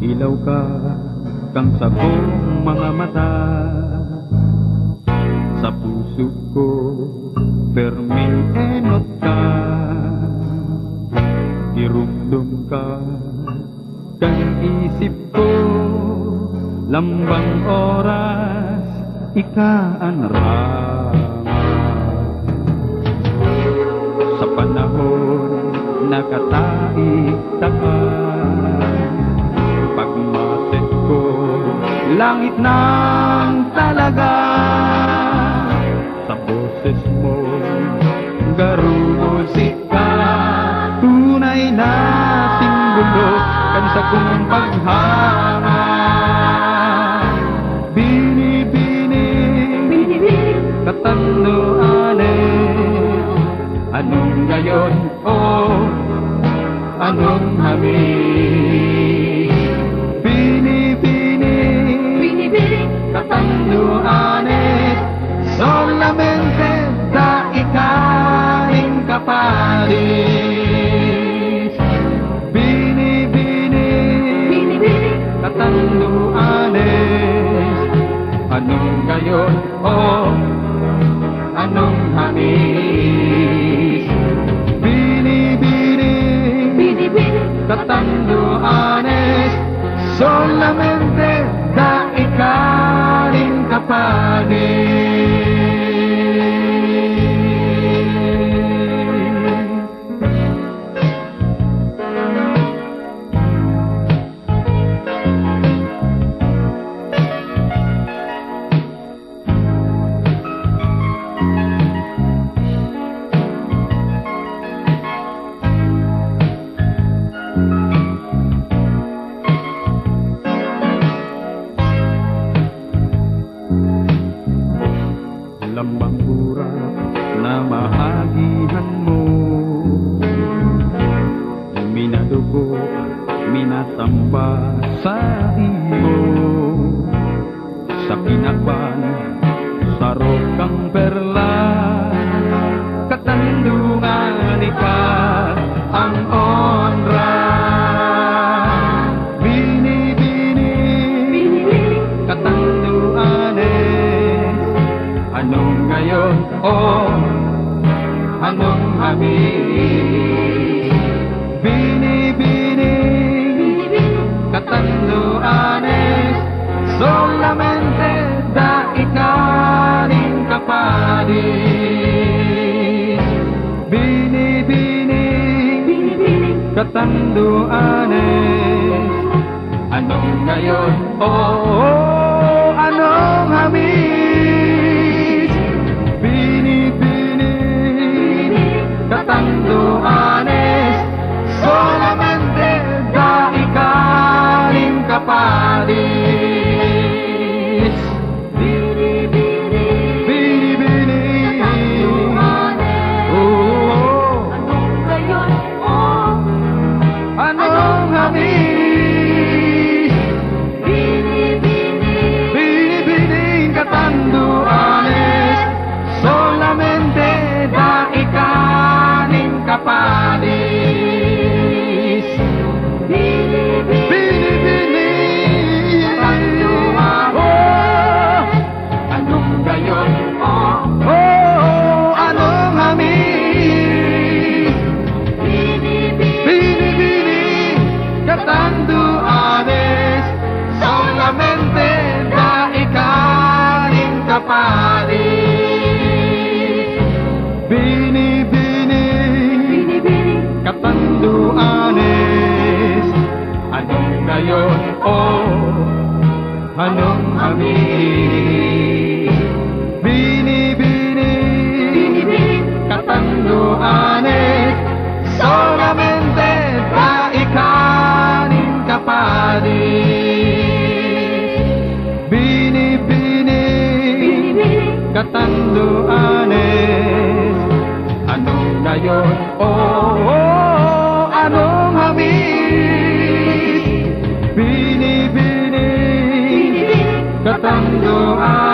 Ilaw ka kang sabong mga mata. Sa puso ko permienot ka. Irumdum ka kang isip ko. Lambang oras ikaan Sa langit ng talaga. Sa boses mo garusik ka Tunay na simbolo kan sa kong paghanga. Bini-bini katanduanin Anong ngayon o anong hamis Anong ngayon o anong hamis Bini-bini katanduanes solamente da ikaling kapanis sa iyo. Sa kinakban, sa rokang perla Katandungan ka ang onra Bini-bini, katanduanes Anong ngayon o anong hamis Bini-bini katanduanes Solamente da ikaling kapalis Bini-bini katanduanes Anong ngayon? O anong kami. Bini-bini, bini-bini, katanduanes, solamente taikanin kapadis. Bini-bini, bini-bini, katanduanes. Ano oh, oh, oh anong hamil? cantando a